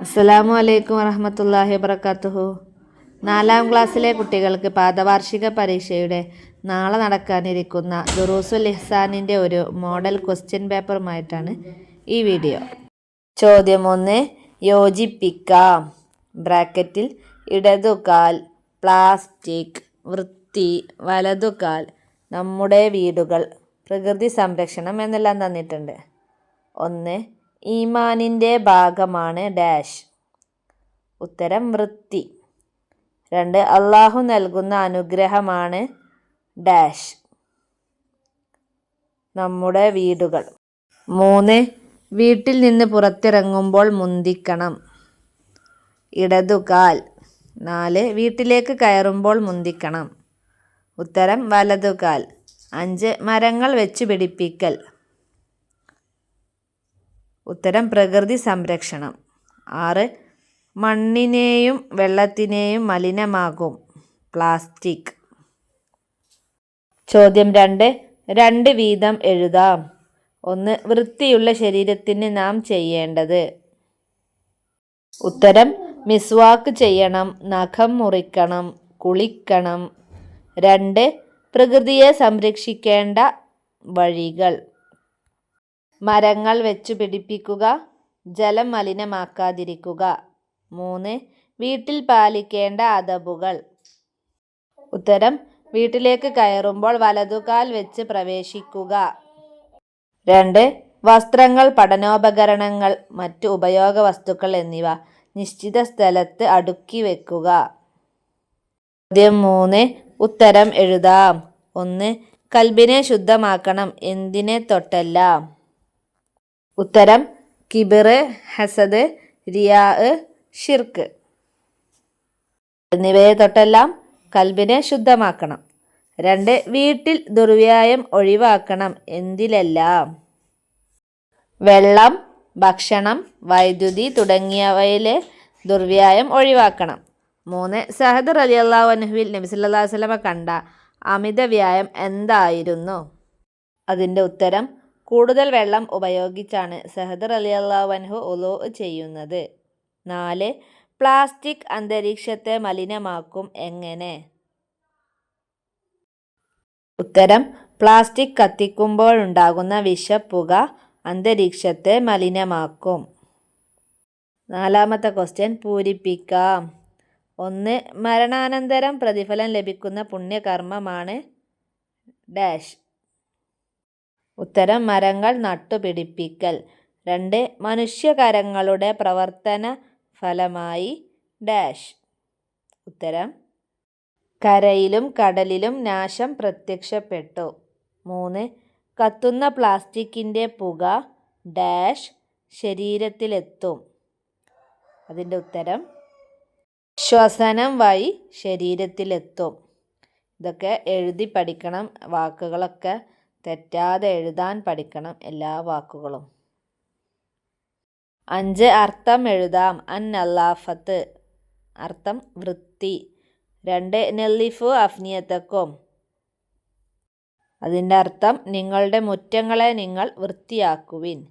അസ്സലാമു അലൈക്കും വറഹമത്തല്ലാഹി വബർക്കാത്തുഹു നാലാം ക്ലാസ്സിലെ കുട്ടികൾക്ക് പാദവാർഷിക പരീക്ഷയുടെ നാളെ നടക്കാനിരിക്കുന്ന ദുറൂസുൽ ഇഹ്സാനിന്റെ ഒരു മോഡൽ ക്വസ്റ്റ്യൻ പേപ്പറുമായിട്ടാണ് ഈ വീഡിയോ. ചോദ്യം ഒന്ന് യോജിപ്പിക്കാം. ബ്രാക്കറ്റിൽ ഇടതുകാൽ പ്ലാസ്റ്റിക് വൃത്തി വലതുകാൽ നമ്മുടെ വീടുകൾ പ്രകൃതി സംരക്ഷണം എന്നെല്ലാം തന്നിട്ടുണ്ട്. ഒന്ന് ഈമാനിന്റെ ഭാഗമാണ് ഡാഷ്. ഉത്തരം വൃത്തി. രണ്ട് അള്ളാഹു നൽകുന്ന അനുഗ്രഹമാണ് ഡാഷ്. നമ്മുടെ വീടുകൾ. മൂന്ന് വീട്ടിൽ നിന്ന് പുറത്തിറങ്ങുമ്പോൾ മുന്തിക്കണം. ഇടതുകാൽ നാല് വീട്ടിലേക്ക് കയറുമ്പോൾ മുന്തിക്കണം. ഉത്തരം വലതുകാൽ അഞ്ച് മരങ്ങൾ വെച്ച് പിടിപ്പിക്കൽ. ഉത്തരം പ്രകൃതി സംരക്ഷണം. ആറ് മണ്ണിനെയും വെള്ളത്തിനെയും മലിനമാകും. പ്ലാസ്റ്റിക്. ചോദ്യം രണ്ട് രണ്ട് വീതം എഴുതാം. ഒന്ന് വൃത്തിയുള്ള ശരീരത്തിന് നാം ചെയ്യേണ്ടത്. ഉത്തരം മിസ്വാക്ക് ചെയ്യണം നഖം മുറിക്കണം കുളിക്കണം. രണ്ട് പ്രകൃതിയെ സംരക്ഷിക്കേണ്ട വഴികൾ. മരങ്ങൾ വെച്ചു പിടിപ്പിക്കുക ജലം മലിനമാക്കാതിരിക്കുക. മൂന്ന് വീട്ടിൽ പാലിക്കേണ്ട അതബുകൾ ഉത്തരം വീട്ടിലേക്ക് കയറുമ്പോൾ വലതുകാൽ വെച്ച് പ്രവേശിക്കുക. രണ്ട് വസ്ത്രങ്ങൾ പഠനോപകരണങ്ങൾ മറ്റു ഉപയോഗ വസ്തുക്കൾ എന്നിവ നിശ്ചിത സ്ഥലത്ത് അടുക്കി വെക്കുക. ചോദ്യം മൂന്ന് ഉത്തരം എഴുതാം. ഒന്ന് കൽബിനെ ശുദ്ധമാക്കണം. എന്തിനെ തൊട്ടെല്ലാം? ഉത്തരം കിബിർ ഹസദ് റിയാ ഷിർക്ക്. എന്നിവയെ തൊട്ടെല്ലാം കൽബിനെ ശുദ്ധമാക്കണം. രണ്ട് വീട്ടിൽ ദുർവ്യായം ഒഴിവാക്കണം എന്തിലെല്ലാം? വെള്ളം ഭക്ഷണം വൈദ്യുതി തുടങ്ങിയവയിലെ ദുർവ്യായം ഒഴിവാക്കണം. മൂന്ന് സഹദർ അലി അള്ളാഹു അനുഹുവിൽ നബി സല്ലാ വസ്ലമ കണ്ട അമിത വ്യായം എന്തായിരുന്നു? അതിന്റെ ഉത്തരം കൂടുതൽ വെള്ളം ഉപയോഗിച്ചാണ് സഹദർ അലി അള്ളാഹുവൻഹു ഒലോ ചെയ്യുന്നത്. നാല് പ്ലാസ്റ്റിക് അന്തരീക്ഷത്തെ മലിനമാക്കും എങ്ങനെ? ഉത്തരം പ്ലാസ്റ്റിക് കത്തിക്കുമ്പോഴുണ്ടാകുന്ന വിഷപ്പുക അന്തരീക്ഷത്തെ മലിനമാക്കും. നാലാമത്തെ ക്വസ്റ്റ്യൻ പൂരിപ്പിക്കാം. ഒന്ന് മരണാനന്തരം പ്രതിഫലം ലഭിക്കുന്ന പുണ്യകർമ്മമാണ് ഡാഷ്. ഉത്തരം മരങ്ങൾ നട്ടുപിടിപ്പിക്കൽ. രണ്ട് മനുഷ്യകരങ്ങളുടെ പ്രവർത്തന ഫലമായി ഡാഷ്. ഉത്തരം കരയിലും കടലിലും നാശം പ്രത്യക്ഷപ്പെട്ടു. മൂന്ന് കത്തുന്ന പ്ലാസ്റ്റിക്കിന്റെ പുക ഡാഷ് ശരീരത്തിലെത്തും. അതിന്റെ ഉത്തരം ശ്വസനം വഴി ശരീരത്തിലെത്തും. ഇതൊക്കെ എഴുതി പഠിക്കണം വാക്കുകളൊക്കെ. തെറ്റാതെ എഴുതാൻ പഠിക്കണം എല്ലാ വാക്കുകളും. അഞ്ച് അർത്ഥം എഴുതാം. അൻ അല്ലാഫത്ത്. അർത്ഥം വൃത്തി. രണ്ട് നെല്ലിഫു അഫ്നിയത്തക്കും. അതിന്റെ അർത്ഥം നിങ്ങളുടെ മുറ്റങ്ങളെ നിങ്ങൾ വൃത്തിയാക്കുവിൻ.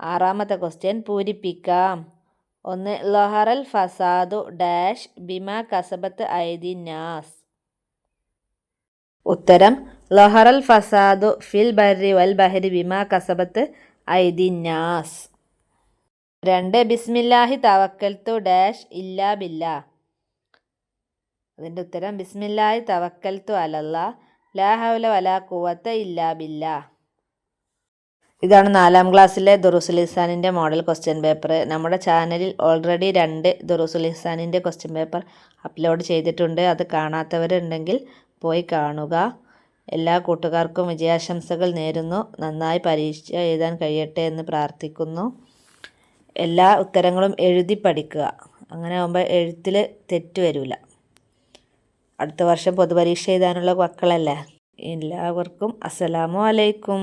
ആറാമത്തെ ക്വസ്റ്റ്യൻ പൂരിപ്പിക്കാം. ഒന്ന് ലൊഹറൽ ഫസാദു ഡാഷ് ബിമ കസബത്ത് ഐദി നാസ്. ഉത്തരം ലൊഹറൽ ഫസാദു ഫിൽ ബർരി വൽ ബഹരി ബിമാ കസബത്ത് ഐദിന്നാസ് രണ്ട് ബിസ്മില്ലാഹി തവക്കൽത്തു ഡാഷ് ഇല്ലാ ബില്ല. അതിന്റെ ഉത്തരം ബിസ്മില്ലാഹി തവക്കൽത്തു അലല്ല ലാ ഹൗല വലാ കൂവത്ത ഇല്ലാ ബില്ല. ഇതാണ് നാലാം ക്ലാസ്സിലെ ദുറുസുൽ ഇഹ്സാനിന്റെ മോഡൽ ക്വസ്റ്റ്യൻ പേപ്പർ നമ്മുടെ ചാനലിൽ ഓൾറെഡി രണ്ട് ദുറുസുൽ ഇഹ്സാനിന്റെ ക്വസ്റ്റ്യൻ പേപ്പർ അപ്ലോഡ് ചെയ്തിട്ടുണ്ട്. അത് കാണാത്തവരുണ്ടെങ്കിൽ പോയി കാണുക. എല്ലാ കൂട്ടുകാർക്കും വിജയാശംസകൾ നേരുന്നു. നന്നായി പരീക്ഷ എഴുതാൻ കഴിയട്ടെ എന്ന് പ്രാർത്ഥിക്കുന്നു. എല്ലാ ഉത്തരങ്ങളും എഴുതി പഠിക്കുക. അങ്ങനെ ആകുമ്പോൾ എഴുത്തിൽ തെറ്റ് വരില്ല അടുത്ത വർഷം പൊതുപരീക്ഷ എഴുതാനുള്ള മക്കളല്ലേ? എല്ലാവർക്കും അസ്സലാമു അലൈക്കും.